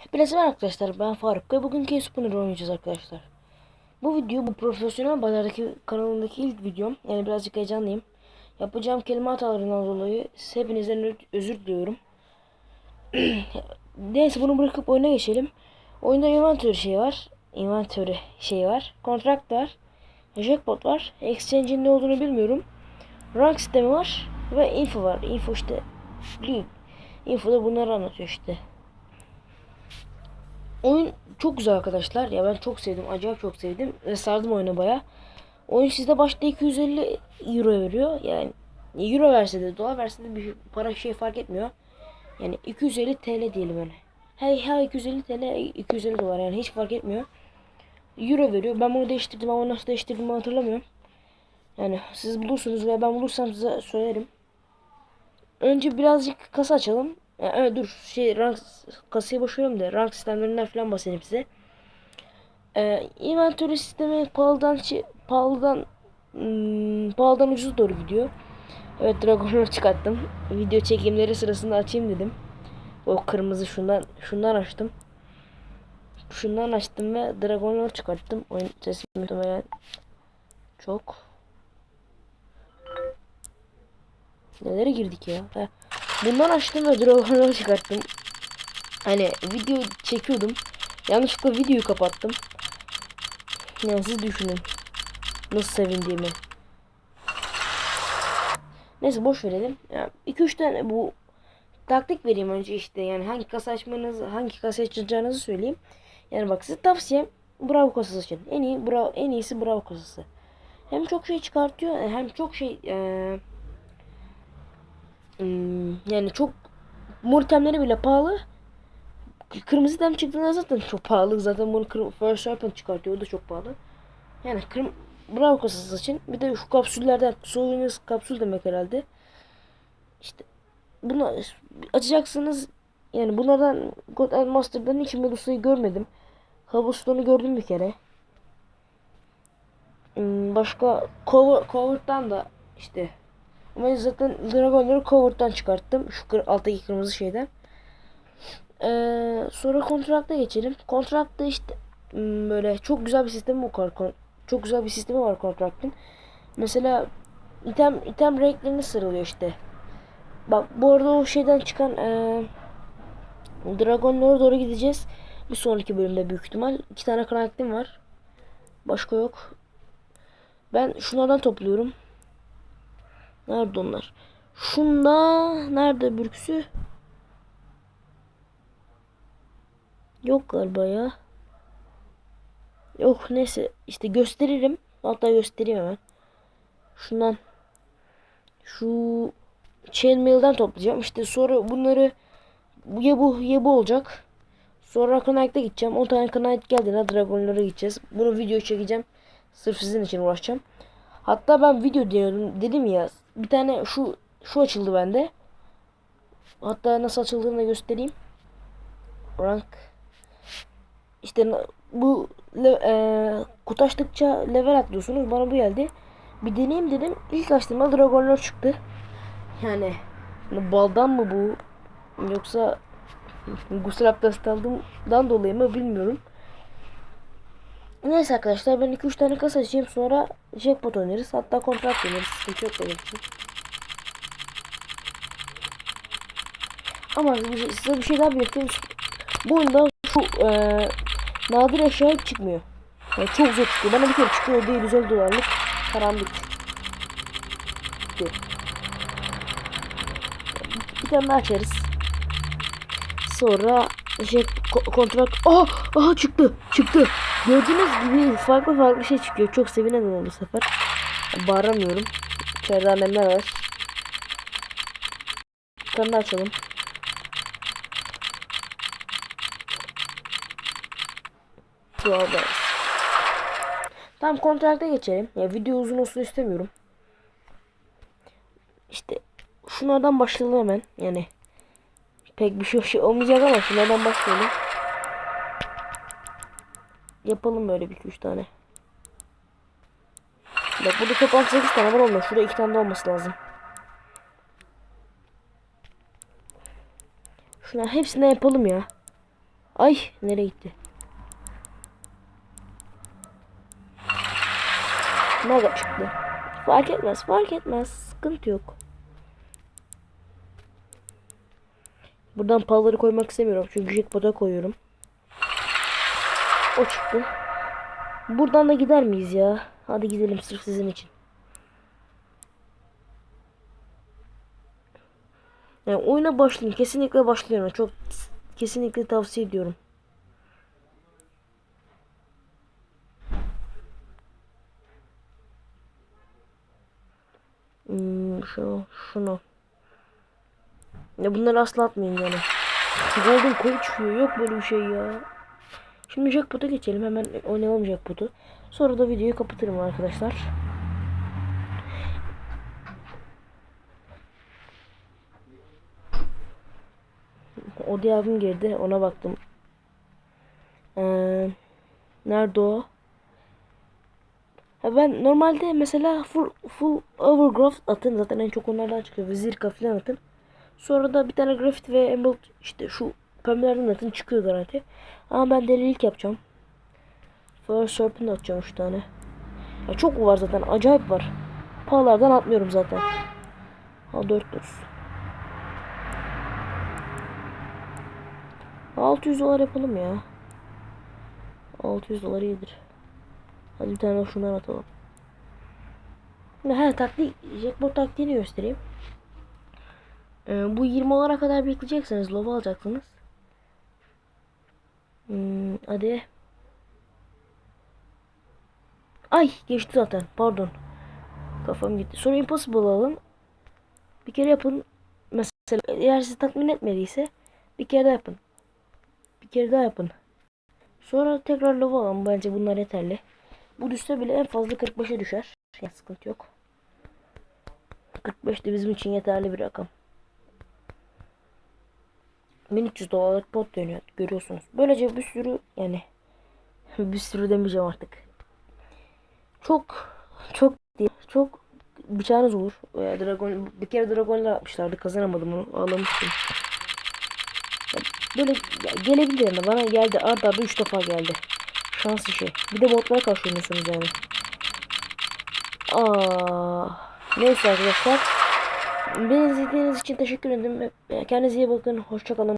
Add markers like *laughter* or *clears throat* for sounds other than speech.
Hepinize merhaba arkadaşlar ben Faruk ve bugün Case Spooner oynayacağız arkadaşlar. Bu video bu profesyonel bazardaki kanalındaki ilk videom. Yani birazcık heyecanlıyım. Yapacağım kelime hatalarından dolayı hepinizden özür diliyorum. *clears throat* Neyse bunu bırakıp oyuna geçelim. Oyunda inventory şey var. Inventory şey var. Contract var. Jackpot var. Exchange'in ne olduğunu bilmiyorum. Rank sistemi var. Ve info var. Info işte. Info da bunları anlatıyor işte. Oyun çok güzel arkadaşlar. Ya ben çok sevdim. Acayip çok sevdim. Ve sardım oyunu baya. Oyun sizde başta 250 euro veriyor. Yani euro verse de dolar verse de bir para şey fark etmiyor. Yani 250 TL diyelim öyle. Hey ha 250 TL 250 dolar yani hiç fark etmiyor. Euro veriyor. Ben bunu değiştirdim ama nasıl değiştirdiğimi hatırlamıyorum. Yani siz bulursunuz veya ben bulursam size söylerim. Önce birazcık kasa açalım. Ya, evet dur şey rank kasayı boşuyorum da rank sistemlerinden falan bahsedeyim size. Ee, inventory sistemi pahalıdan pahalıdan hmm, pahalıdan ucuz doğru gidiyor. Evet Dragon'u çıkarttım. Video çekimleri sırasında açayım dedim. O kırmızı şundan şundan açtım. Şundan açtım ve Dragon'u çıkarttım. Oyun sesi muhtemelen çok. Nelere girdik ya? Heh. Bundan açtım ve Dragon'u *laughs* çıkarttım. Hani video çekiyordum. Yanlışlıkla videoyu kapattım. Yani siz düşünün. Nasıl sevindiğimi. Neyse boş verelim. 2-3 tane bu taktik vereyim önce işte. Yani hangi kasa açmanızı, hangi kasa açacağınızı söyleyeyim. Yani bak size tavsiyem Bravo kasası için. En iyi Bravo en iyisi Bravo kasası. Hem çok şey çıkartıyor hem çok şey Hmm, yani çok Murtemleri bile pahalı. Kırmızı dem çıktığında zaten çok pahalı. Zaten bunu First Serpent çıkartıyor. O da çok pahalı. Yani kırm Bravo kasası için. Bir de şu kapsüllerden Souvenirs kapsül demek herhalde. İşte bunu açacaksınız. Yani bunlardan God and Master'dan hiç Medusa'yı görmedim. Hubstone'u gördüm bir kere. Hmm, Başka Cover, Cover'dan da işte ben zaten Dragon'ları cover'dan çıkarttım. Şu kır, alttaki kırmızı şeyden. Ee, sonra kontrakta geçelim. Kontrakta işte hmm, böyle çok güzel bir sistemi var. Çok güzel bir sistemi var kontraktın. Mesela item item renklerini sıralıyor işte. Bak bu arada o şeyden çıkan ee, Dragon'lara doğru gideceğiz. Bir sonraki bölümde büyük ihtimal. iki tane karakterim var. Başka yok. Ben şunlardan topluyorum. Nerede onlar? Şunda nerede bürksü? Yok galiba ya. Yok neyse işte gösteririm. Hatta göstereyim hemen. Şundan şu chainmail'den toplayacağım. İşte sonra bunları ya bu ya bu olacak. Sonra Knight'a gideceğim. 10 tane Knight geldiğinde Dragon'lara gideceğiz. Bunu video çekeceğim. Sırf sizin için uğraşacağım. Hatta ben video diyorum dedim ya bir tane şu şu açıldı bende. Hatta nasıl açıldığını da göstereyim. Rank işte bu e, kutu level atlıyorsunuz. Bana bu geldi. Bir deneyeyim dedim. İlk açtığımda Dragonlar çıktı. Yani hani baldan mı bu yoksa gusül abdesti aldığımdan dolayı mı bilmiyorum. Neyse arkadaşlar ben 2-3 tane kasa açayım sonra jackpot oynarız. Hatta kontrat oynarız. Sıkıntı yok benim. Ama size bir şey daha belirteyim. Bu oyunda şu e, nadir eşya çıkmıyor. Yani çok zor çıkıyor. Bana bir kere çıkıyor değil 150 dolarlık karambit. Gitti. Bir tane daha açarız. Sonra şey ko- kontrat oh aha çıktı çıktı gördüğünüz gibi farklı farklı şey çıkıyor çok sevinemedim bu sefer bağıramıyorum içeride annemler var daha açalım Doğalda. Tamam kontrakta geçelim. Ya video uzun olsun istemiyorum. İşte şunlardan başlayalım hemen. Yani pek bir şey, şey olmayacak ama şunlardan başlayalım. Yapalım böyle bir iki üç tane. Bak burada toplam 8 tane var olmuyor. Şurada 2 tane olması lazım. Şuna hepsine yapalım ya. Ay nereye gitti? Mega çıktı. Fark etmez fark etmez. Sıkıntı yok. Buradan paraları koymak istemiyorum. Çünkü jackpot'a koyuyorum. O çıktı. Buradan da gider miyiz ya? Hadi gidelim sırf sizin için. Yani oyuna başlayın. Kesinlikle başlıyorum. Çok kesinlikle tavsiye ediyorum. Hmm, şunu, şunu. Ya bunları asla atmayın yani. Golden Coin çıkıyor. Yok böyle bir şey ya. Şimdi Jackpot'a geçelim. Hemen oynayalım Jackpot'u. Sonra da videoyu kapatırım arkadaşlar. O diye abim girdi. Ona baktım. Ee, nerede o? Ha ben normalde mesela full, full overgrowth atın. Zaten en çok onlardan çıkıyor. Zirka falan atın. Sonra da bir tane grafit ve emerald işte şu pembelerden atın çıkıyor garanti. Ama ben delilik yapacağım. First Serpent atacağım 3 tane. Ya çok var zaten. Acayip var. Pahalardan atmıyorum zaten. Ha 4 dur. 600 dolar yapalım ya. 600 dolar iyidir. Hadi bir tane şundan atalım. He taktik, jackpot taktiğini göstereyim. Ee, bu 20 dolara kadar bekleyeceksiniz. Lova alacaksınız. Hmm, hadi. Ay geçti zaten. Pardon. Kafam gitti. Sonra impossible alın. Bir kere yapın. Mesela eğer sizi tatmin etmediyse bir kere daha yapın. Bir kere daha yapın. Sonra tekrar lova alın. Bence bunlar yeterli. Bu düşse bile en fazla 45'e düşer. Yani sıkıntı yok. 45 de bizim için yeterli bir rakam. 1300 dolarlık pot dönüyor. Görüyorsunuz. Böylece bir sürü yani *laughs* bir sürü demeyeceğim artık. Çok çok. Çok bıçağınız olur. Ya, dragon, bir kere dragonlar atmışlardı. Kazanamadım onu. Ağlamıştım. Böyle gelebilir yani. Bana geldi. Arda arda 3 defa geldi. Şans işi. Bir de botlara karşı oynuyorsunuz yani. Aa, neyse arkadaşlar. Beni izlediğiniz için teşekkür ederim. Kendinize iyi bakın. Hoşçakalın.